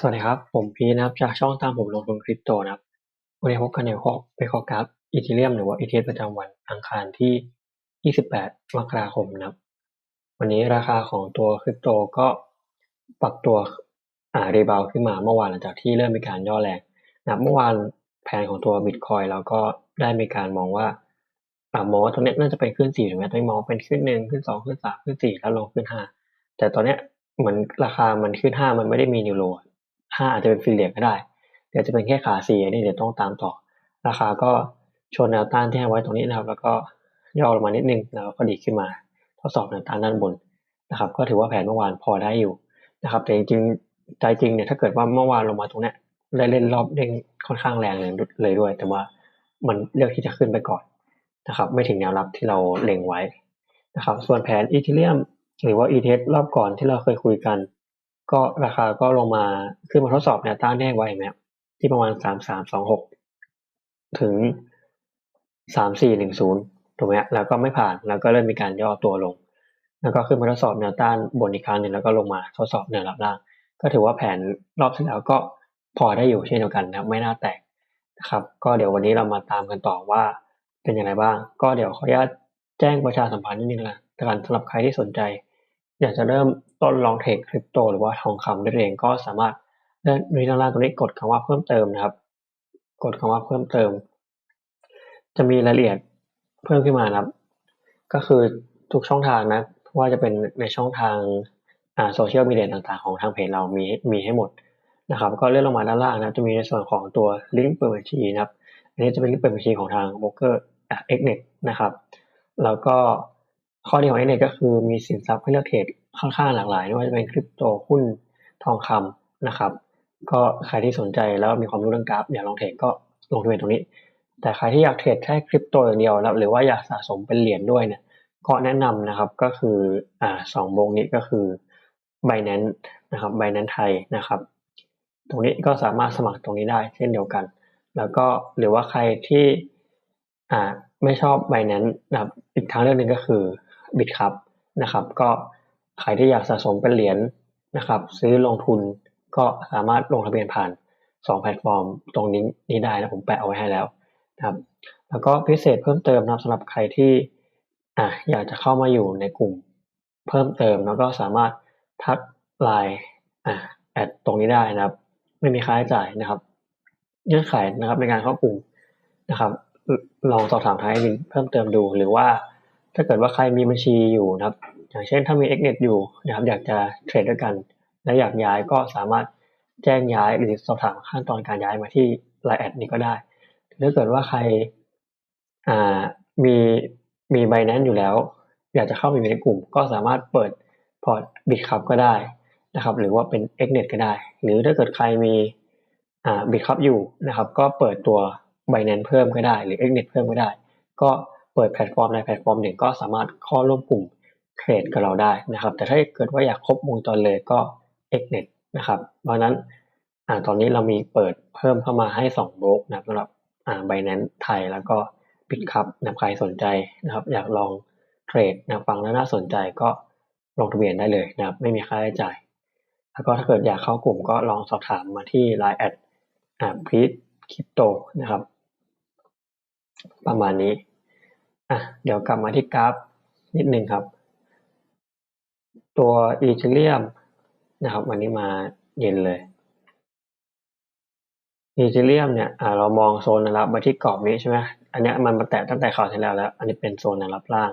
สวัสดีครับ ผมพีชนะครับ จากช่องตามผมลงทุนคริปโตนะครับ วันนี้พบกันในข้อไปขอกราฟอีเทเรียมหรือว่าอีเทประจำวันอังคารที่ 28 มกราคมนะครับ วันนี้ราคาของตัวคริปโตก็ปรับตัวอ่ารีบาวขึ้นมาเมื่อวานหลังจากที่เริ่มมีการย่อแรงนะเมื่อวานแผนของตัวบิตคอยเราก็ได้มีการมองว่าอ่ามองว่าตรงนี้น่าจะเป็นขึ้น4ถูกไหมตอนนี้มองเป็นขึ้นหนึ่งขึ้นสองขึ้นสามขึ้นสี่แล้วลงขึ้นห้าแต่ตอนเนี้ยเหมือนราคามันขึ้นห้ามันไม่ได้มีนิวโร ห้าอาจจะเป็นฟิลเลียก็ได้เดี๋ยวจะเป็นแค่ขาสี่นี่เดี๋ยวต้องตามต่อ ราคาก็ชนแนวต้านที่ให้ไว้ตรงนี้นะครับ แล้วก็ย่อลงมานิดนึงแล้วก็ดีขึ้นมาทดสอบแนวต้านด้านบนนะครับ ก็ถือว่าแผนเมื่อวานพอได้อยู่นะครับ แต่จริงๆใจจริงเนี่ยถ้าเกิดว่าเมื่อวานลงมาตรงนี้ได้เล่นรอบเด้งค่อนข้างแรงเลยเลยด้วย แต่ว่ามันเลือกที่จะขึ้นไปก่อนนะครับ ไม่ถึงแนวรับที่เราเล็งไว้นะครับ ส่วนแผนอีเทเรียมหรือว่าอีเทสรอบก่อนที่เราเคยคุยกัน ก็ราคาก็ลงมาขึ้นมาทดสอบแนวต้านแน่ไว้ไหมที่ประมาณสามสามสองหกถึงสามสี่หนึ่งศูนย์ถูกไหมแล้วก็ไม่ผ่านแล้วก็เริ่มมีการย่อตัวลง แล้วก็ขึ้นมาทดสอบแนวต้านบนอีกครั้งหนึ่งแล้วก็ลงมาทดสอบแนวรับล่าง ก็ถือว่าแผนรอบที่แล้วก็พอได้อยู่เช่นเดียวกันนะไม่น่าแตกนะครับ ก็เดี๋ยววันนี้เรามาตามกันต่อว่าเป็นยังไงบ้าง ก็เดี๋ยวขออนุญาตแจ้งประชาสัมพันธ์นิดนึงละกันสำหรับใครที่สนใจ อยากจะเริ่ม ต้นลองเทรดคริปโตหรือว่าทองคำได้เองก็สามารถเลื่อนดูด้านล่างตรงนี้กดคำว่าเพิ่มเติมนะครับ กดคำว่าเพิ่มเติม จะมีรายละเอียดเพิ่มขึ้นมานะครับ ก็คือทุกช่องทางนะว่าจะเป็นในช่องทางโซเชียลมีเดียต่างๆ ของทางเพจเรามีมีให้หมดนะครับ ก็เลื่อนลงมาด้านล่างนะจะมีในส่วนของตัวลิงก์เปิดบัญชีนะครับอันนี้จะเป็นลิงก์เปิดบัญชีของทางโบรกเกอร์เอ็กเน็ตนะครับ แล้วก็ข้อดีของเอ็กเน็ตก็คือมีสินทรัพย์ให้เลือกเทรด ค่อนข้างหลากหลายไม่ว่าจะเป็นคริปโตหุ้นทองคำนะครับ ก็ใครที่สนใจแล้วมีความรู้เรื่องกราฟอยากลองเทรดก็ลงทะเบียนตรงนี้ แต่ใครที่อยากเทรดแค่คริปโตอย่างเดียวแล้วหรือว่าอยากสะสมเป็นเหรียญด้วยเนี่ยก็แนะนำนะครับก็คืออ่าสองโบงนี้ก็คือ Binance นะครับ Binance ไทยนะครับ ตรงนี้ก็สามารถสมัครตรงนี้ได้เช่นเดียวกัน แล้วก็หรือว่าใครที่อ่าไม่ชอบ Binance นะครับอีกทางเลือกหนึ่งก็คือ Bitcup นะครับ ก็ ใครที่อยากสะสมเป็นเหรียญนะครับ ซื้อลงทุนก็สามารถลงทะเบียนผ่าน 2 แพลตฟอร์มตรงนี้นี้ได้นะผมแปะเอาไว้ให้แล้วนะครับ แล้วก็พิเศษเพิ่มเติมนะสำหรับใครที่อะอยากจะเข้ามาอยู่ในกลุ่มเพิ่มเติมแล้วก็สามารถทักไลน์อะแอดตรงนี้ได้นะครับ ไม่มีค่าใช้จ่ายนะครับเงื่อนไขนะครับในการเข้ากลุ่มนะครับลองสอบถามทางลิงเพิ่มเติมดูหรือว่าถ้าเกิดว่าใครมีบัญชีอยู่นะครับ อย่างเช่นถ้ามี Xnet อยู่นะครับอยากจะเทรดด้วยกัน และอยากย้ายก็สามารถแจ้งย้ายหรือสอบถามขั้นตอนการย้ายมาที่ไลน์แอดนี้ก็ได้ถ้าเกิดว่าใครอ่ามีมีไบแนนอยู่แล้ว อยากจะเข้าไปในกลุ่ม ก็สามารถเปิดพอร์ตบิตคับก็ได้นะครับ หรือว่าเป็น Xnet ก็ได้ หรือถ้าเกิดใครมีอ่าบิตคับอยู่นะครับ ก็เปิดตัว b i n a n c e เพิ่มก็ได้ หรือ Xnet เพิ่มก็ได้ ก็เปิดแพลตฟอร์มในแพลตฟอร์มหนึ่งก็สามารถเข้าร่วมกลุ่ม เทรดกับเราได้นะครับ แต่ถ้าเกิดว่าอยากครบวงจรเลยก็ Xnet นะครับเพราะนั้นอ่าตอนนี้เรามีเปิดเพิ่มเข้ามาให้2บล็อกนะสำหรับอ่า Binance ไทยแล้วก็ปิดครับนะใครสนใจนะครับ อยากลองเทรดนะฟังแล้วน่าสนใจก็ลงทะเบียนได้เลยนะครับ ไม่มีค่าใช้จ่าย แล้วก็ถ้าเกิดอยากเข้ากลุ่มก็ลองสอบถามมาที่ Line แอดอ่าพีทคริปโตนะครับ ประมาณนี้อะเดี๋ยวกลับมาที่กราฟนิดนึงครับ ตัวอีเทเรียมนะครับ วันนี้มาเย็นเลยอีเทเรียมเนี่ยเรามองโซนแนวรับมาที่กรอบนี้ใช่ไหมอันนี้มันมาแตะตั้งแต่ข่าวที่แล้วแล้ว อันนี้เป็นโซนแนวรับล่าง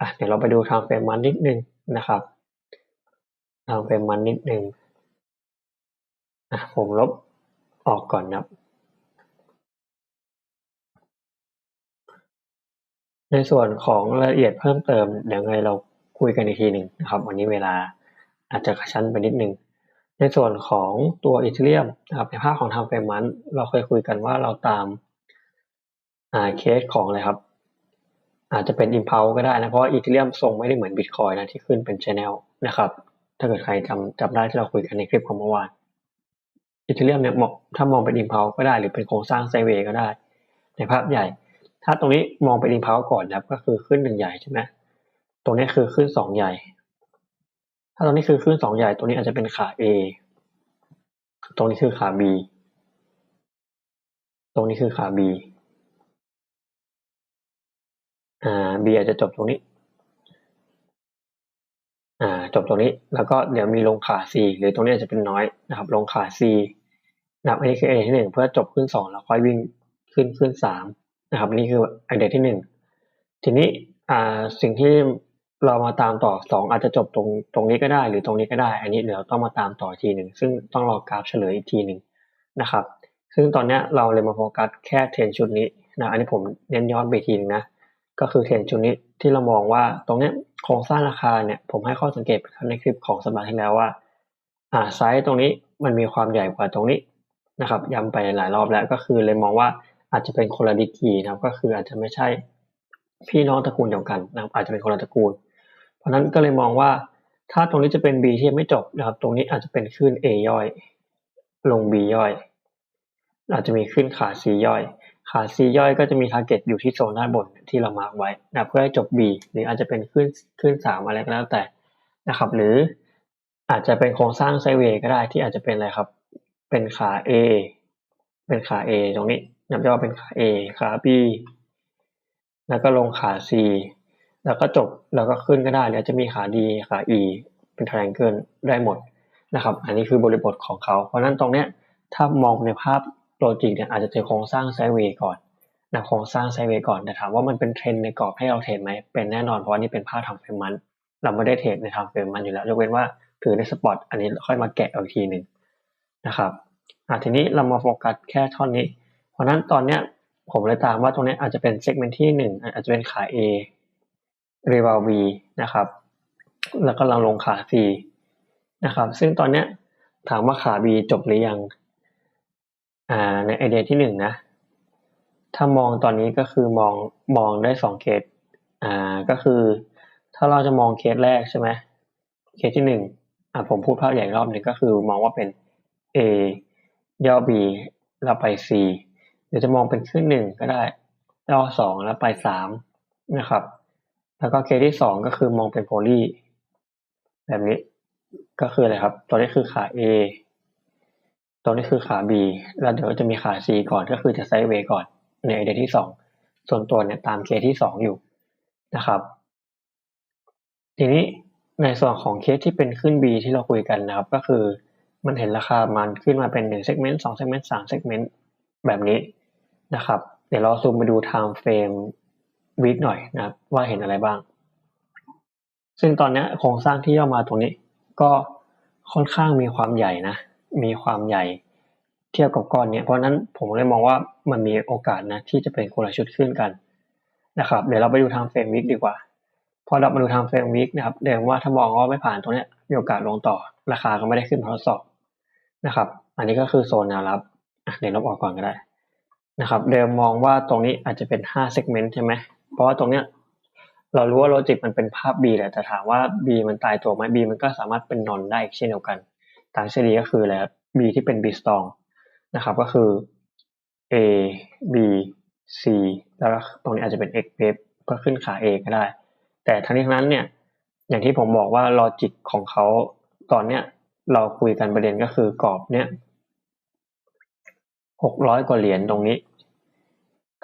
อะเดี๋ยวเราไปดูทางเฟรมมันนิดนึงนะครับทางเฟรมมันนิดนึงอะผมลบออกก่อนนะครับในส่วนของรายละเอียดเพิ่มเติมเดี๋ยวไงเรา คุยกันอีกทีหนึ่งนะครับ วันนี้เวลาอาจจะกระชั้นไปนิดนึง ในส่วนของตัวอีเทเรียมนะครับในภาพของทางเฟรมันเราเคยคุยกันว่าเราตามเคสของอะไรครับ อาจจะเป็นอิมพาวก็ได้นะ เพราะอีเทเรียมทรงไม่ได้เหมือนบิตคอยนะที่ขึ้นเป็นชแนลนะครับ ถ้าเกิดใครจำจำได้ที่เราคุยกันในคลิปของเมื่อวานอีเทเรียมเนี่ยมองถ้ามองเป็นอิมพาวก็ได้หรือเป็นโครงสร้างไซเวย์ก็ได้ ในภาพใหญ่ ถ้าตรงนี้มองเป็นอิมพาวก่อนนะครับ ก็คือขึ้นหนึ่งใหญ่ใช่ไหม ตรงนี้คือขึ้นสองใหญ่ ถ้าตรงนี้คือขึ้นสองใหญ่ ตรงนี้อาจจะเป็นขา A ตรงนี้คือขา B ตรงนี้คือขา B อ่า B อาจจะจบตรงนี้ อ่า จบตรงนี้ แล้วก็เดี๋ยวมีลงขา C หรือตรงนี้อาจจะเป็นน้อยนะครับ ลงขา C นะครับอันนี้คือไอเดียที่หนึ่งเพื่อจบขึ้นสองแล้วค่อยวิ่งขึ้นขึ้นสามนะครับนี่คือไอเดียที่หนึ่งทีนี้อ่าสิ่งที่ เรามาตามต่อสองอาจจะจบตรงตรงนี้ก็ได้ หรือตรงนี้ก็ได้ อันนี้เดี๋ยวต้องมาตามต่อทีหนึ่งซึ่งต้องรอกราฟเฉลยอีกทีหนึ่งนะครับ ซึ่งตอนนี้เราเลยมาโฟกัสแค่เทรนชุดนี้นะอันนี้ผมเน้นย้อนไปทีนึงนะก็คือเทรนชุดนี้ที่เรามองว่าตรงนี้โครงสร้างราคาเนี่ยผมให้ข้อสังเกตในคลิปของสัปดาห์ที่แล้วว่าอ่าไซส์ตรงนี้มันมีความใหญ่กว่าตรงนี้นะครับย้ำไปหลายรอบแล้วก็คือเลยมองว่าอาจจะเป็นคนละดีกีนะครับก็คืออาจจะไม่ใช่พี่น้องตระกูลเดียวกันนะครับอาจจะเป็นคนละตระกูล ราะนั้นก็เลยมองว่า ถ้าตรงนี้จะเป็น B ที่ยังไม่จบนะครับ ตรงนี้อาจจะเป็นขึ้น A ย่อย ลง B ย่อย อาจจะมีขึ้นขา C ย่อย ขา C ย่อยก็จะมี target อยู่ที่โซนด้านบนที่เรามาร์กไว้นะเพื่อให้จบ B หรืออาจจะเป็นขึ้นขึ้นสามอะไรก็แล้วแต่นะครับ หรืออาจจะเป็นโครงสร้างไซเวย์ก็ได้ที่อาจจะเป็นอะไรครับ เป็นขา A เป็นขา A ตรงนี้นับย่อเป็นขา A ขา B แล้วก็ลงขา C แล้วก็จบแล้วก็ขึ้นก็ได้หรือจะมีขา D ขา E เป็น triangle ได้หมดนะครับ อันนี้คือบริบทของเขา เพราะนั้นตรงเนี้ยถ้ามองในภาพโลจิกเนี่ยอาจจะเจอโครงสร้างไซเวย์ก่อนนะโครงสร้างไซเวย์ก่อนแต่ถามว่ามันเป็นเทรนในกรอบให้เราเทรดไหมเป็นแน่นอนเพราะว่านี่เป็นภาพทางเฟรมมัน เราไม่ได้เทรดในทางเฟรมมันอยู่แล้วยกเว้นว่าถือในสปอตอันนี้ค่อยมาแกะอีกทีหนึ่งนะครับอะทีนี้เรามาโฟกัสแค่ท่อนนี้ เพราะนั้นตอนเนี้ยผมเลยตามว่าตรงนี้อาจจะเป็นเซกเมนต์ที่หนึ่งอาจจะเป็นขา A เรวาล B นะครับ แล้วก็ลังลงขา C นะครับ ซึ่งตอนเนี้ยถามว่าขา B จบหรือยัง อ่า ในไอเดียที่หนึ่งนะ ถ้ามองตอนนี้ก็คือมองมองได้สองเคส อ่า ก็คือ ถ้าเราจะมองเคสแรกใช่ไหมเคสที่หนึ่งอ่าผมพูดภาพใหญ่รอบหนึ่งก็คือมองว่าเป็น A ย่อ B แล้วไป C หรือจะมองเป็นขึ้นหนึ่งก็ได้ย่อสองแล้วไปสามนะครับ แล้วก็เคสที่สองก็คือมองเป็นโพลีแบบนี้ ก็คืออะไรครับ ตัวนี้คือขา A ตัวนี้คือขา B แล้วเดี๋ยวจะมีขา C ก่อนก็คือจะไซด์เวย์ก่อนในไอเดียที่สองส่วนตัวเนี่ยตามเคสที่สองอยู่นะครับ ทีนี้ในส่วนของเคสที่เป็นขึ้น B ที่เราคุยกันนะครับ ก็คือมันเห็นราคามันขึ้นมาเป็นหนึ่งเซกเมนต์สองเซกเมนต์สามเซกเมนต์แบบนี้นะครับ เดี๋ยวเราซูมไปดู time frame วีคหน่อยนะครับว่าเห็นอะไรบ้าง ซึ่งตอนนี้โครงสร้างที่ย่อมาตรงนี้ ก็ค่อนข้างมีความใหญ่นะ มีความใหญ่เทียบกับก้อนนี้เพราะนั้นผมเลยมองว่ามันมีโอกาสนะที่จะเป็นคนละชุดขึ้นกันนะครับ เดี๋ยวเราไปดูทางเฟรมวิกดีกว่า พอเรามาดูทางเฟรมวิกนะครับเดี๋ยวว่าถ้ามองว่าไม่ผ่านตรงนี้มีโอกาสลงต่อ ราคาก็ไม่ได้ขึ้นทดสอบนะครับ อันนี้ก็คือโซนแนวรับเดี๋ยวลบออกก่อนก็ได้นะครับ เดิมมองว่าตรงนี้อาจจะเป็น5 segment ใช่ไหม เพราะว่าตรงเนี้ยเรารู้ว่าโลจิกมันเป็นภาพ B แหละแต่ถามว่า B มันตายตัวไหม B มันก็สามารถเป็นนอนได้เช่นเดียวกันทางเฉลี่ยก็คืออะไร B ที่เป็น B strong นะครับก็คือ A B C แล้วตรงนี้อาจจะเป็น X wave ก็ขึ้นขา A ก็ได้ แต่ทั้งนี้ทั้งนั้นเนี่ยอย่างที่ผมบอกว่าลอจิกของเขาตอนเนี้ยเราคุยกันประเด็นก็คือกรอบเนี้ยหกร้อยกว่าเหรียญตรงนี้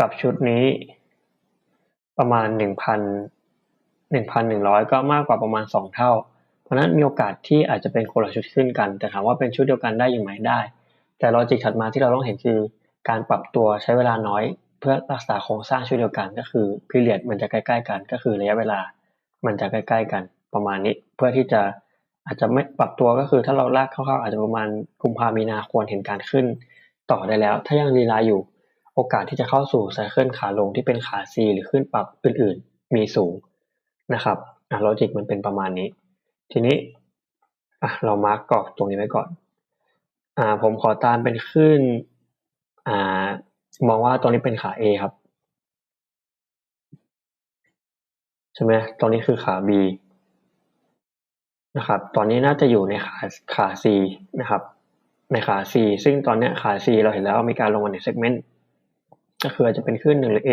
กับชุดนี้ ประมาณหนึ่งพันหนึ่งพันหนึ่งร้อยก็มากกว่าประมาณสองเท่า เพราะนั้นมีโอกาสที่อาจจะเป็นคนละชุดขึ้นกัน แต่ถามว่าเป็นชุดเดียวกันได้ยังไหมได้ แต่ลอจิกถัดมาที่เราต้องเห็นคือการปรับตัวใช้เวลาน้อยเพื่อรักษาโครงสร้างชุดเดียวกัน ก็คือพิเรียดมันจะใกล้ๆกัน ก็คือระยะเวลามันจะใกล้ๆกันประมาณนี้เพื่อที่จะอาจจะไม่ปรับตัวก็คือถ้าเราลากคร่าวๆอาจจะประมาณกุมภามีนาควรเห็นการขึ้น ต่อได้แล้ว ถ้ายังรีลน์อยู่ โอกาสที่จะเข้าสู่ไซเคิลขาลงที่เป็นขา C หรือขึ้นปรับอื่นๆ มีสูงนะครับอะลอจิกมันเป็นประมาณนี้ ทีนี้อะเรามาร์กกรอบตรงนี้ไว้ก่อนอ่าผมขอตามเป็นขึ้นอ่ามองว่าตรงนี้เป็นขา A ครับใช่ไหมตรงนี้คือขา B นะครับ ตอนนี้น่าจะอยู่ในขาขา C นะครับ ในขา C ซึ่งตอนนี้ขา C เราเห็นแล้วมีการลงมาในเซกเมนต์ ก็คืออาจจะเป็นขึ้นหนึ่งหรือ A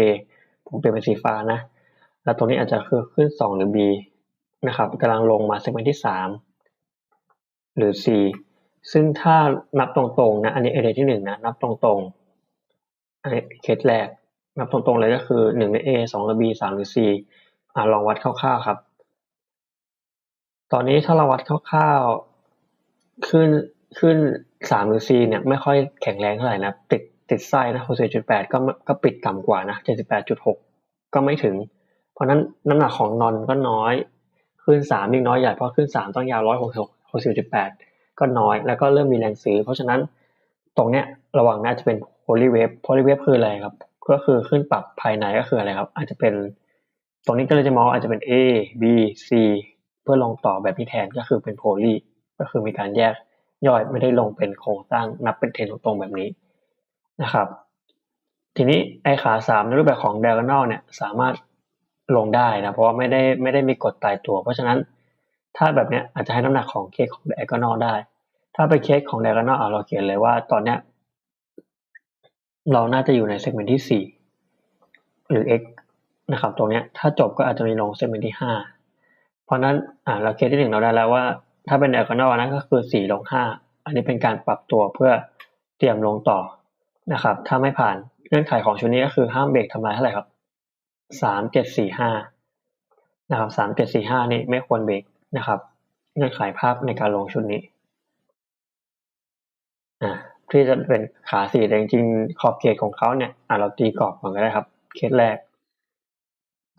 ผมเปลี่ยนเป็นสีฟ้านะ แล้วตรงนี้อาจจะคือขึ้นสองหรือ B นะครับกำลังลงมาเซกเมนต์ที่สามหรือ C ซึ่งถ้านับตรงๆนะ อันนี้เอเดที่หนึ่งนะ นับตรงๆอันนี้เคสแรก นับตรงๆเลยก็คือหนึ่งใน A สองใน B สามใน C อ่าลองวัดคร่าวๆครับ ตอนนี้ถ้าเราวัดคร่าวๆขึ้นขึ้นสามหรือ C เนี่ยไม่ค่อยแข็งแรงเท่าไหร่นะติด ติดไส้นะหกสิบจุดแปดก็ก็ปิดต่ำกว่านะเจ็ดสิบแปดจุดหกก็ไม่ถึง เพราะนั้นน้ำหนักของนอนก็น้อยขึ้นสามยิ่งน้อยใหญ่เพราะขึ้นสามต้องยาวร้อยหกสิบหกสิบจุดแปดก็น้อยแล้วก็เริ่มมีแรงซื้อ เพราะฉะนั้นตรงเนี้ยระวังน่าจะเป็นโพลีเวฟโพลีเวฟคืออะไรครับ ก็คือขึ้นปรับภายในก็คืออะไรครับ อาจจะเป็นตรงนี้ก็เลยจะมองอาจจะเป็น A B C เพื่อลงต่อแบบที่แทนก็คือเป็นโพลีก็คือมีการแยกย่อยไม่ได้ลงเป็นโครงสร้างนับเป็นเทนตรงๆแบบนี้ นะครับ ทีนี้ไอขาสามในรูปแบบของ diagonal เนี่ยสามารถลงได้นะเพราะว่าไม่ได้ไม่ได้มีกฎตายตัว เพราะฉะนั้นถ้าแบบเนี้ยอาจจะให้น้ำหนักของเคสของ diagonal ได้ ถ้าไปเคสของ diagonal อะเราเขียนเลยว่าตอนเนี้ยเราน่าจะอยู่ในเซกเมนต์ที่สี่หรือ x นะครับ ตรงเนี้ยถ้าจบก็อาจจะมีลงเซกเมนต์ที่ห้าเพราะนั้นอ่าเราเคสที่หนึ่งเราได้แล้วว่า ถ้าเป็น diagonal นะก็คือสี่ลงห้าอันนี้เป็นการปรับตัวเพื่อเตรียมลงต่อ นะครับ ถ้าไม่ผ่านเงื่อนไขของชุดนี้ก็คือห้ามเบรกทำลายเท่าไหร่ครับสามเจ็ดสี่ห้านะครับสามเจ็ดสี่ห้านี่ไม่ควรเบรกนะครับ เงื่อนไขภาพในการลงชุดนี้อ่าที่จะเป็นขาสี่แต่จริงๆขอบเขตของเขาเนี่ยอ่าเราตีกรอบก่อนก็ได้ครับ เคสแรก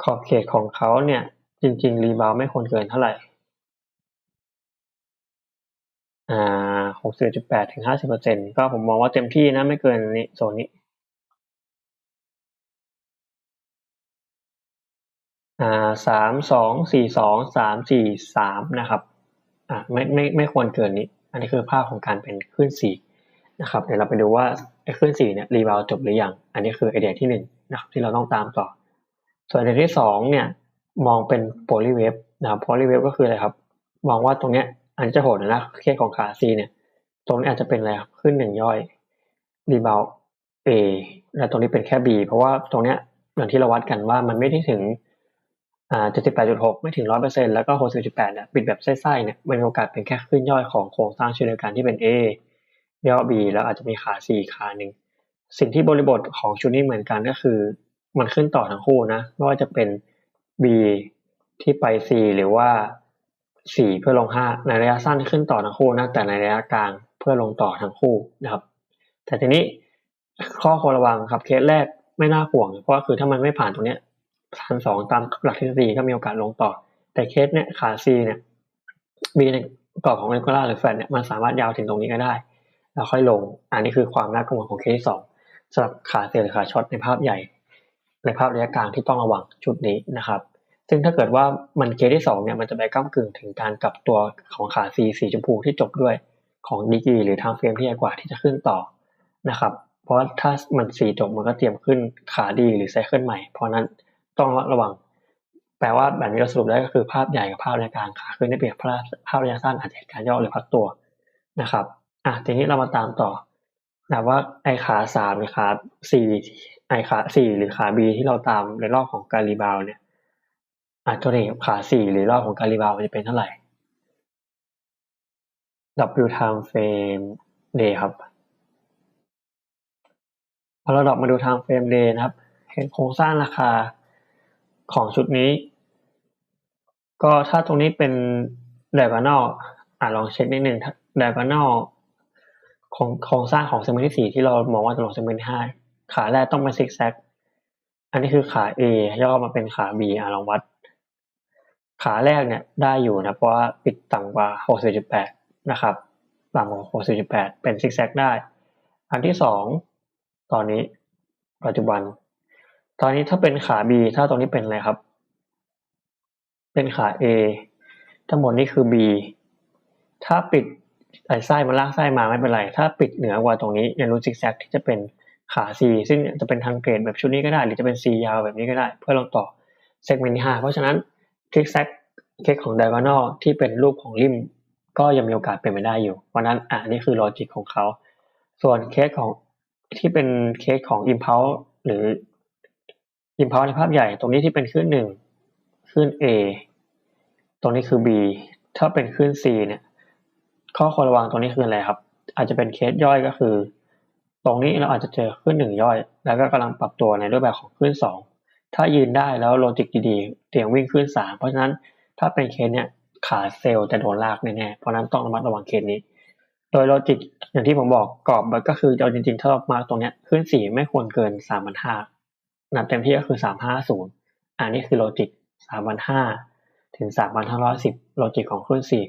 ขอบเขตของเขาเนี่ย จริง ๆ รีบาวไม่ควรเกินเท่าไหร่ อ่าหกสิบจุดแปดถึงห้าสิบเปอร์เซ็นก็ผมมองว่าเต็มที่นะไม่เกินนี้โซนนี้ อ่าสามสองสี่สองสามสี่สามนะครับ อ่าไม่ไม่ไม่ควรเกินนี้ อันนี้คือภาพของการเป็นขึ้นสี่นะครับเดี๋ยวเราไปดูว่าไอ้ขึ้นสี่เนี่ยรีบาวจบหรือยัง อันนี้คือไอเดียที่หนึ่งนะครับที่เราต้องตามต่อ ส่วนไอเดียที่สองเนี่ยมองเป็นโพลีเวฟนะครับโพลีเวฟก็คืออะไรครับ มองว่าตรงเนี้ย อันนี้จะโหดนะเคสของขาซีเนี่ย ตรงนี้อาจจะเป็นอะไรครับขึ้นหนึ่งย่อยรีบาว A และตรงนี้เป็นแค่ B เพราะว่าตรงเนี้ยอย่างที่เราวัดกันว่ามันไม่ได้ถึงอ่า78.6 ไม่ถึง 100%แล้วก็ 60.8เนี่ยปิดแบบไส้ๆเนี่ยมันมีโอกาสเป็นแค่ขึ้นย่อยของโครงสร้างเช่นเดียวกันที่เป็น A ย่อ B แล้วอาจจะมีขา C ขาหนึ่งสิ่งที่บริบทของชุดนี้เหมือนกันก็คือ มันขึ้นต่อทั้งคู่นะไม่ว่าจะเป็น B ที่ไป C หรือว่า 4เพื่อลง5ในระยะสั้นขึ้นต่อทั้งคู่นะแต่ในระยะกลางเพื่อลงต่อทั้งคู่นะครับ แต่ทีนี้ข้อควรระวังครับเคสแรกไม่น่าห่วง เพราะว่าคือถ้ามันไม่ผ่านตรงเนี้ยพันสองตามหลักทฤษฎีก็มีโอกาสลงต่อ แต่เคสเนี่ยขา C เนี่ย B ในกรอบของเรกูล่าหรือแฟลตเนี่ยมันสามารถยาวถึงตรงนี้ก็ได้ แล้วค่อยลง อันนี้คือความน่ากังวลของเคสที่สองสำหรับขาเซลหรือขาช็อตในภาพใหญ่ ในภาพระยะกลางที่ต้องระวังชุดนี้นะครับ ซึ่งถ้าเกิดว่ามันเคสที่สองเนี่ยมันจะไปก้ากึ่งถึงการกลับตัวของขา C สีชมพูที่จบด้วยของดีกีหรือทางเฟรมที่ใหญ่กว่าที่จะขึ้นต่อนะครับเพราะถ้ามันสีจบมันก็เตรียมขึ้นขาดีหรือไซเคิลใหม่ เพราะนั้นต้องระวัง แปลว่าแบบนี้เราสรุปได้ก็คือภาพใหญ่กับภาพระยะกลางขาขึ้นได้เปรียบภาพภาพระยะสั้นอาจจะเหตุการย่อหรือพักตัวนะครับอะทีนี้เรามาตามต่อนะว่าไอขาสามหรือขาสี่ไอขาสี่หรือขาบีที่เราตามในรอบของการรีบาวเนี่ย อะตัวนี้ขาสี่หรือรอบของการรีบาวจะเป็นเท่าไหร่ W time frame day ครับ พอเราดรอปมาดู time frame day นะครับ เห็นโครงสร้างราคาของชุดนี้ ก็ถ้าตรงนี้เป็น diagonal อะลองเช็คนิดนึง diagonal ของโครงสร้างของเซมนต์ที่สี่ที่เรามองว่าจะลงเซมนต์ที่ห้าขาแรกต้องเป็นซิกแซกอันนี้คือขา A ย่อมาเป็นขา B อะลองวัด ขาแรกเนี่ยได้อยู่นะเพราะว่าปิดต่ำกว่า 60.8 นะครับต่ำกว่า 60.8 เป็นซิกแซกได้ อันที่สองตอนนี้ปัจจุบัน ตอนนี้ถ้าเป็นขา B ถ้าตรงนี้เป็นอะไรครับ เป็นขา A ทั้งหมดนี่คือ B ถ้าปิดไอ้ไส้มาลากไส้มาไม่เป็นไร ถ้าปิดเหนือกว่าตรงนี้ยังรู้ซิกแซกที่จะเป็นขา C ซึ่งจะเป็นทางเกรดแบบชุดนี้ก็ได้ หรือจะเป็น C ยาวแบบนี้ก็ได้ เพื่อลงต่อเซกเมนต์ที่ห้าเพราะฉะนั้น ซิกแซกเคสของ diagonal ที่เป็นรูปของริมก็ยังมีโอกาสเป็นไปได้อยู่ เพราะนั้นอ่านี่คือลอจิกของเขา ส่วนเคสของที่เป็นเคสของ impulse หรือ impulse ในภาพใหญ่ตรงนี้ที่เป็นขึ้นหนึ่งขึ้น A ตรงนี้คือ B ถ้าเป็นขึ้น C เนี่ยข้อควรระวังตรงนี้คืออะไรครับ อาจจะเป็นเคสย่อยก็คือ ตรงนี้เราอาจจะเจอขึ้นหนึ่งย่อย แล้วก็กำลังปรับตัวในรูปแบบของขึ้นสอง ถ้ายืนได้แล้วโลจิกดีๆเตรียมวิ่งขึ้นสามเพราะฉะนั้นถ้าเป็นเคสเนี้ยขาเซลล์จะโดนลากแน่ๆเพราะนั้นต้องระมัดระวังเคสนี้ โดยโลจิกอย่างที่ผมบอกกรอบมันก็คือเอาจริงๆถ้าเรามาตรงเนี้ยขึ้นสี่ไม่ควรเกินสามพันห้านับเต็มที่ก็คือสามห้าศูนย์อันนี้คือโลจิกสามพันห้าถึงสามพันห้าร้อยสิบโลจิกของขึ้นสี่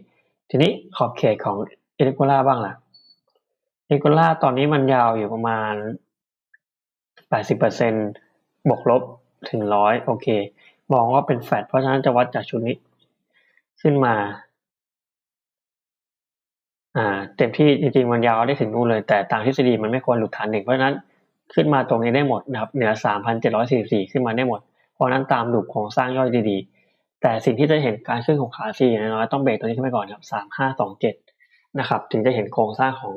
ทีนี้ขอบเขตของเอลิโกล่าบ้างล่ะเอลิโกล่าตอนนี้มันยาวอยู่ประมาณแปดสิบเปอร์เซ็นบวกลบ ถึงร้อยโอเค มองว่าเป็นแฟตเพราะฉะนั้นจะวัดจากชุดนี้ ขึ้นมา อ่า เต็มที่จริงๆมันยาวได้ถึงนู่นเลย แต่ตามทฤษฎีมันไม่ควรหลุดฐานหนึ่งเพราะฉะนั้นขึ้นมาตรงนี้ได้หมดนะครับเหนือสามพันเจ็ดร้อยสี่สี่ขึ้นมาได้หมด เพราะนั้นตามดูโครงสร้างย่อยดีๆ แต่สิ่งที่จะเห็นการขึ้นของขาซีน้อยต้องเบรกตัวนี้ขึ้นไปก่อนครับสามห้าสองเจ็ดนะครับ ถึงจะเห็นโครงสร้างของ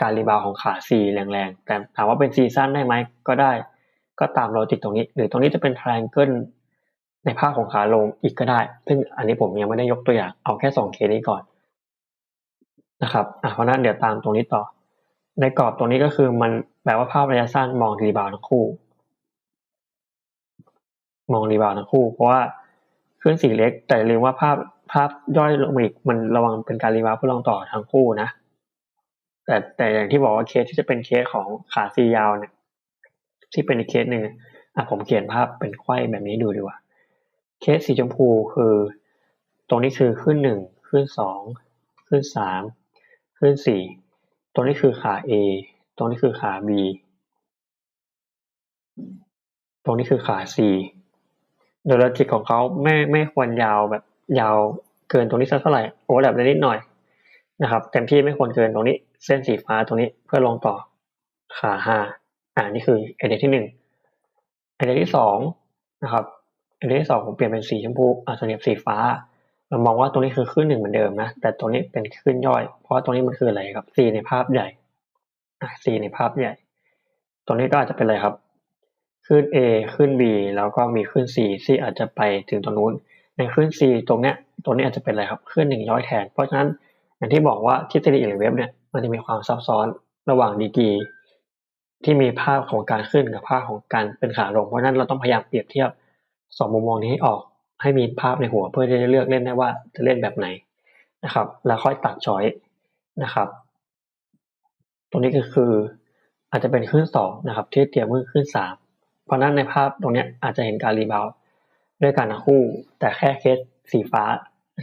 การรีบาวของขาซีแรงๆ แต่ถามว่าเป็นซีซั่นได้ไหมก็ได้ ก็ตามโลจิกตรงนี้ หรือตรงนี้จะเป็นทริงเกิลในภาพของขาลงอีกก็ได้ ซึ่งอันนี้ผมยังไม่ได้ยกตัวอย่าง เอาแค่สองเคสนี้ก่อนนะครับอะเพราะนั้นเดี๋ยวตามตรงนี้ต่อ ในกรอบตรงนี้ก็คือมันแปลว่าภาพระยะสั้นมองรีบาวทั้งคู่ มองรีบาวทั้งคู่ เพราะว่าขึ้นสีเล็ก แต่ลืมว่าภาพภาพย่อยลงมาอีกมันระวังเป็นการรีบาวเพื่อลงต่อทั้งคู่นะ แต่แต่อย่างที่บอกว่าเคสที่จะเป็นเคสของขาซียาวเนี่ย ที่เป็นอีกเคสหนึ่งอะผมเขียนภาพเป็นไขว้แบบนี้ดูดีกว่า เคสสีชมพูคือ ตรงนี้คือขึ้นหนึ่งขึ้นสองขึ้นสามขึ้นสี่ตรงนี้คือขา A ตรงนี้คือขา B ตรงนี้คือขา C โดยลจิกของเขาไม่ไม่ควรยาวแบบยาวเกินตรงนี้สักเท่าไหร่โอ้แบบนิดหน่อยนะครับเต็มที่ไม่ควรเกินตรงนี้ เส้นสีฟ้าตรงนี้เพื่อลงต่อขาห้า อ่านี่คือไอเดียที่หนึ่งไอเดียที่สองนะครับไอเดียที่สองผมเปลี่ยนเป็นสีชมพูอ่าส่วนนี้สีฟ้าเรามองว่าตรงนี้คือขึ้นหนึ่งเหมือนเดิมนะ แต่ตรงนี้เป็นขึ้นย่อย เพราะตรงนี้มันคืออะไรครับ C ในภาพใหญ่อะ C ในภาพใหญ่ ตรงนี้ก็อาจจะเป็นอะไรครับขึ้น A ขึ้น B แล้วก็มีขึ้น C C อาจจะไปถึงตรงนู้น ในขึ้น C ตรงเนี้ยตรงนี้อาจจะเป็นอะไรครับขึ้นหนึ่งย่อยแทน เพราะฉะนั้นอย่างที่บอกว่าทฤษฎีหรือเว็บเนี่ยมันจะมีความซับซ้อนระหว่างดีกี ที่มีภาพของการขึ้นกับภาพของการเป็นขาลง เพราะนั้นเราต้องพยายามเปรียบเทียบสองมุมมองนี้ให้ออก ให้มีภาพในหัวเพื่อที่จะเลือกเล่นได้ว่าจะเล่นแบบไหนนะครับ แล้วค่อยตัดช้อยนะครับ ตรงนี้ก็คืออาจจะเป็นขึ้นสองนะครับ ที่เตรียมมือขึ้นสามเพราะนั้นในภาพตรงนี้อาจจะเห็นการรีบาวด้วยกันทั้งคู่ แต่แค่เคสสีฟ้า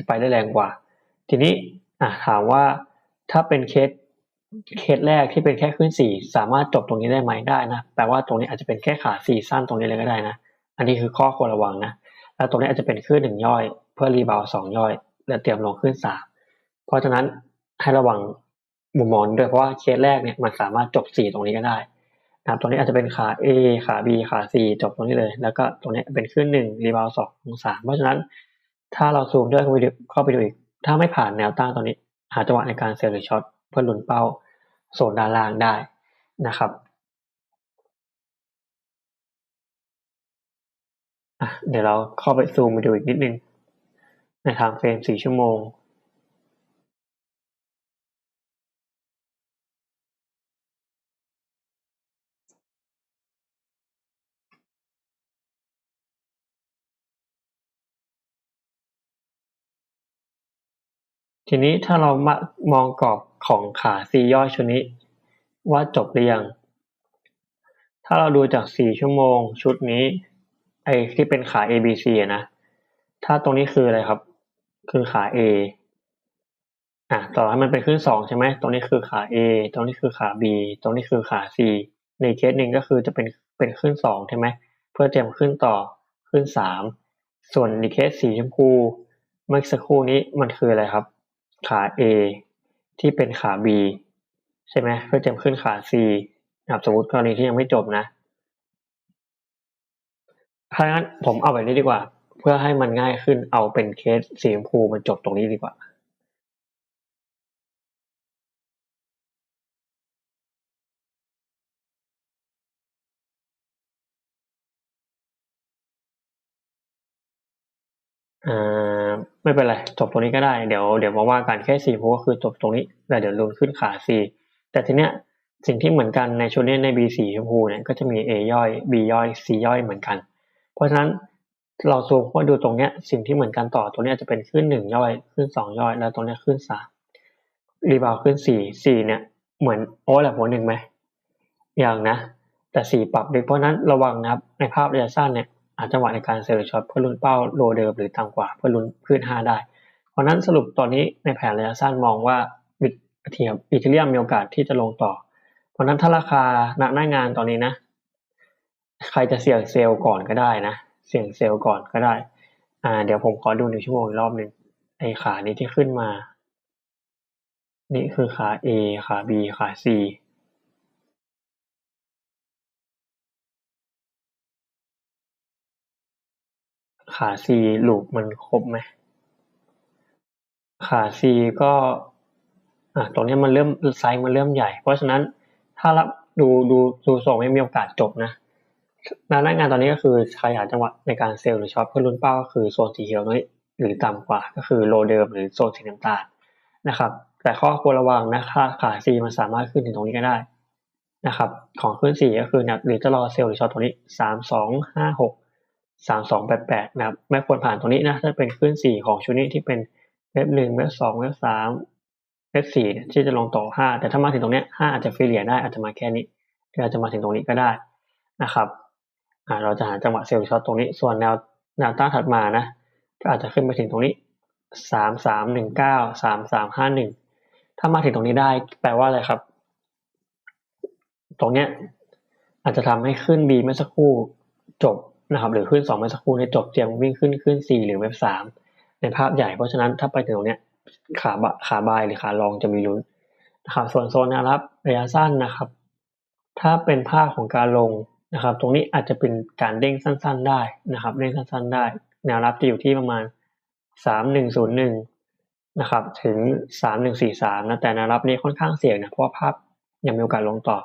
ไปได้แรงกว่า ทีนี้อถามว่าถ้าเป็นเคส เคสแรกที่เป็นแค่ขึ้นสี่สามารถจบตรงนี้ได้ไหมได้นะแปลว่าตรงนี้อาจจะเป็นแค่ขาสี่สั้นตรงนี้เลยก็ได้นะ อันนี้คือข้อควรระวังนะ แล้วตรงนี้อาจจะเป็นขึ้นหนึ่งย่อย เพื่อรีบาวสองย่อย และเตรียมลงขึ้นสามเพราะฉะนั้นให้ระวังมุมมองด้วยเพราะว่าเคสแรกเนี่ยมันสามารถจบสี่ตรงนี้ก็ได้นะครับตรงนี้อาจจะเป็นขา A ขา B ขา C จบตรงนี้เลย แล้วก็ตรงนี้เป็นขึ้นหนึ่งรีบาวสองสามเพราะฉะนั้น ถ้าเราซูมด้วยเข้าไปดูอีก ถ้าไม่ผ่านแนวตั้งตรงนี้ หาจังหวะในการเซลล์หรือช็อตเพื่อหลุนเป้า โซนด้านล่างได้นะครับเดี๋ยวเราเข้าไปซูมไปดูอีกนิดนึง ในทางเฟรมสี่ชั่วโมง ทีนี้ถ้าเรามามองกรอบ ของขาซีย่อยชุดนี้ว่าจบหรือยัง ถ้าเราดูจากสี่ชั่วโมงชุดนี้ไอที่เป็นขา A B C นะ ถ้าตรงนี้คืออะไรครับ คือขา A อะต่อให้มันเป็นขึ้นสองใช่ไหมตรงนี้คือขา A ตรงนี้คือขา B ตรงนี้คือขา C ในเคสหนึ่งก็คือจะเป็นเป็นขึ้นสองใช่ไหมเพื่อเตรียมขึ้นต่อขึ้นสามส่วนในเคสสีชมพูเมื่อสักครู่นี้มันคืออะไรครับ ขา A ที่เป็นขา B ใช่ไหมเพื่อเต็มขึ้นขา C นะครับสมมติกรณีที่ยังไม่จบนะถ้างั้นผมเอาแบบนี้ดีกว่า เพื่อให้มันง่ายขึ้นเอาเป็นเคสสีชมพูมันจบตรงนี้ดีกว่า ไม่เป็นไร จบตรงนี้ก็ได้เดี๋ยวเดี๋ยวมาว่ากันแค่สี่เพราะว่าคือจบตรงนี้แล้วเดี๋ยวลุนขึ้นขาสี่แต่ทีเนี้ยสิ่งที่เหมือนกันในชุดนี้ใน B สีชมพูเนี่ยก็จะมี A ย่อย B ย่อย C ย่อยเหมือนกัน เพราะฉะนั้นเราซูมเข้าดูตรงเนี้ยสิ่งที่เหมือนกันต่อตรงเนี้ยจะเป็นขึ้นหนึ่งย่อยขึ้นสองย่อย แล้วตรงเนี้ยขึ้นสามรีบาวขึ้นสี่สี่เนี่ยเหมือนโอ้แหละหัวหนึ่งไหมอย่างนะ แต่สี่ปรับเลยเพราะนั้นระวังนะครับในภาพระยะสั้นเนี่ยาจังหวะในการเซลล์ช็อตเพื่อลุ้นเป้าโลเดิมหรือต่ำกว่าเพื่อลุ้นขึ้นห้าได้ เพราะนั้นสรุปตอนนี้ในแผนระยะสั้นมองว่าบิตเทียมอีเทเรียมมีโอกาสที่จะลงต่อ เพราะนั้นถ้าราคาณหน้างานตอนนี้นะ ใครจะเสี่ยงเซลล์ก่อนก็ได้นะ เสี่ยงเซลล์ก่อนก็ได้ อ่า เดี๋ยวผมขอดูหนึ่งชั่วโมงอีกรอบหนึ่งไอขานี้ที่ขึ้นมา นี่คือขา A ขา B ขา C ขา C ลูปมันครบไหมขา C ก็อะตรงนี้มันเริ่มไซส์มันเริ่มใหญ่ เพราะฉะนั้นถ้ารับดูดูดูส่งไม่มีโอกาสจบนะหน้างานตอนนี้ก็คือใครหาจังหวะในการเซลล์หรือช็อตเพื่อลุ้นเป้าก็คือโซนสีเขียวนี้หรือต่ำกว่าก็คือโลเดิมหรือโซนสีน้ำตาลนะครับ แต่ข้อควรระวังนะค่าขา C มันสามารถขึ้นถึงตรงนี้ก็ได้นะครับ ของขึ้นสี่ก็คือหรือจะรอเซลล์หรือช็อตตรงนี้สามสองห้าหก สามสองแปดแปดนะครับ ไม่ควรผ่านตรงนี้นะ ถ้าเป็นขึ้นสี่ของชุดนี้ที่เป็นเว็บหนึ่งเว็บสองเว็บสาม F4 ที่จะลงต่อ 5 แต่ถ้ามาถึงตรงนี้5อาจจะฟิเลียได้อาจจะมาแค่นี้หรืออาจจะมาถึงตรงนี้ก็ได้นะครับอ่าเราจะหาจังหวะเซลล์ช็อตตรงนี้ ส่วนแนวแนวต้านถัดมานะ ก็อาจจะขึ้นไปถึงตรงนี้3 3 1 9 3 3 5 1ถ้ามาถึงตรงนี้ได้แปลว่าอะไรครับ ตรงเนี้ยอาจจะทำให้ขึ้น B เมื่อสักครู่จบ นะครับหรือขึ้น2เมื่อสักครู่นี้จบเตรียมวิ่งขึ้นขึ้น 4 หรือเว็บ 3 ในภาพใหญ่เพราะฉะนั้นถ้าไปถึงตรงเนี้ยขาบะขาบายหรือขาลองจะมีลุ้นนะครับส่วนโซนแนวรับระยะสั้นนะครับ ถ้าเป็นภาพของการลงนะครับ ตรงนี้อาจจะเป็นการเด้งสั้น ๆ ได้นะครับเด้งสั้น ๆ ได้ แนวรับจะอยู่ที่ประมาณสามหนึ่งศูนย์หนึ่งนะครับถึงสามหนึ่งสี่สามนะแต่แนวรับนี้ค่อนข้างเสี่ยงนะเพราะว่าภาพยังมีโอกาสลงต่อ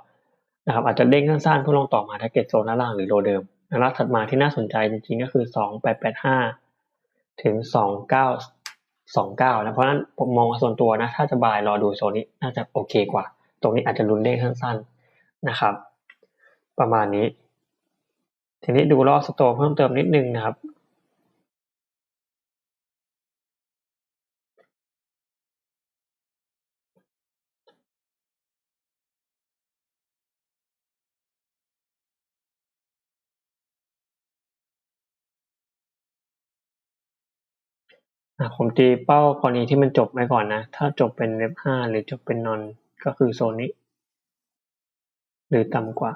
นะครับอาจจะเด้งสั้นๆเพื่อลงต่อมาถ้าเก็ตโซนด้านล่างหรือโลเดิม แนวรับถัดมาที่น่าสนใจจริงๆก็คือสองแปดแปดห้าถึงสองเก้าสองเก้านะ เพราะนั้นผมมองส่วนตัวนะ ถ้าจะบายรอดูโซนนี้น่าจะโอเคกว่า ตรงนี้อาจจะลุ้นเด้งสั้นๆนะครับ ประมาณนี้ ทีนี้ดูรอบสโตเพิ่มเติมนิดนึงนะครับ ผมตีเป้ากรณีที่มันจบไปก่อนนะ ถ้าจบเป็นเว็บห้าหรือจบเป็นนอนก็คือโซนนี้ หรือต่ำกว่า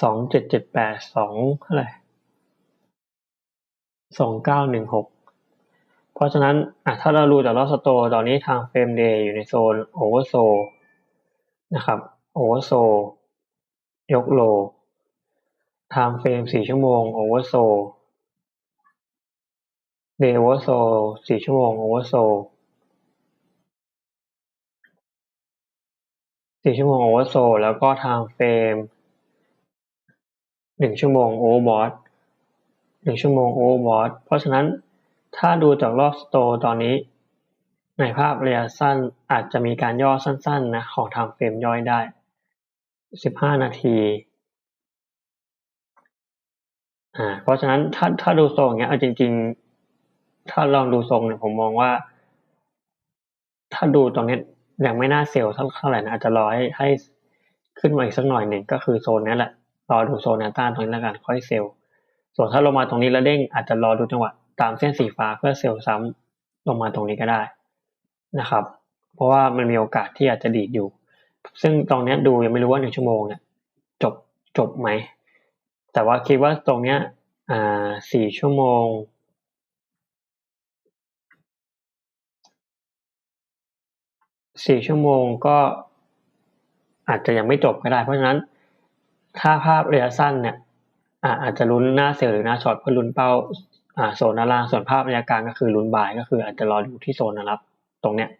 สองเจ็ดเจ็ดแปดสองเท่าไหร่สองเก้าหนึ่งหกเพราะฉะนั้นอะถ้าเราดูจากรอบสโตตอนนี้ทางเฟรมเดย์อยู่ในโซนโอเวอร์โซนะครับโอเวอร์โซยกโลทางเฟรมสี่ชั่วโมงโอเวอร์โซ เดย์โอเวอร์โซสี่ชั่วโมงโอเวอร์โซสี่ชั่วโมงโอเวอร์โซแล้วก็ทางเฟรมหนึ่งชั่วโมงโอเวอร์บอทหนึ่งชั่วโมงโอเวอร์บอทเพราะฉะนั้นถ้าดูจากรอบสโตตอนนี้ ในภาพระยะสั้นอาจจะมีการย่อสั้นๆนะของทางเฟรมย่อยได้สิบห้านาทีอ่าเพราะฉะนั้นถ้าถ้าดูทรงอย่างเงี้ยเอาจริง ๆ ถ้าลองดูทรงเนี่ยผมมองว่า ถ้าดูตรงนี้ยังไม่น่าเซลล์เท่าไหร่นะอาจจะรอให้ให้ขึ้นมาอีกสักหน่อยหนึ่งก็คือโซนนี้แหละรอดูโซนแนวต้านตรงนี้แล้วกันค่อยเซลล์ส่วนถ้าลงมาตรงนี้แล้วเด้งอาจจะรอดูจังหวะตามเส้นสีฟ้าเพื่อเซลล์ซ้ำลงมาตรงนี้ก็ได้นะครับ เพราะว่ามันมีโอกาสที่อาจจะดีดอยู่ ซึ่งตรงนี้ดูยังไม่รู้ว่าหนึ่งชั่วโมงเนี่ยจบจบไหมแต่ว่าคิดว่าตรงเนี้ยอ่าสี่ชั่วโมง สี่ชั่วโมงก็อาจจะยังไม่จบก็ได้ เพราะฉะนั้นถ้าภาพระยะสั้นเนี่ยอาจจะลุ้นหน้าเซลล์หรือหน้าช็อตเพื่อลุ้นเป้าโซนด้านล่างส่วนภาพระยะกลางก็คือลุ้นบายก็คือ อาจจะรอดูที่โซนนะครับ ตรงเนี้ย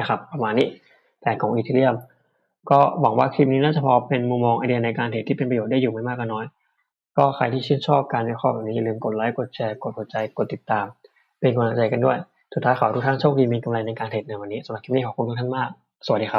นะครับ ประมาณนี้แต่ของอีเทเรียมก็หวังว่าคลิปนี้น่าจะพอเป็นมุมมองไอเดียในการเทรดที่เป็นประโยชน์ได้อยู่ไม่มากก็น้อย ก็ใครที่ชื่นชอบการวิเคราะห์แบบนี้อย่าลืมกดไลค์กดแชร์กดหัวใจกดติดตาม เป็นกำลังใจกันด้วย สุดท้ายขอให้ทุกท่านโชคดีมีกำไรในการเทรดในวันนี้ สำหรับคลิปนี้ขอบคุณทุกท่านมาก สวัสดีครับ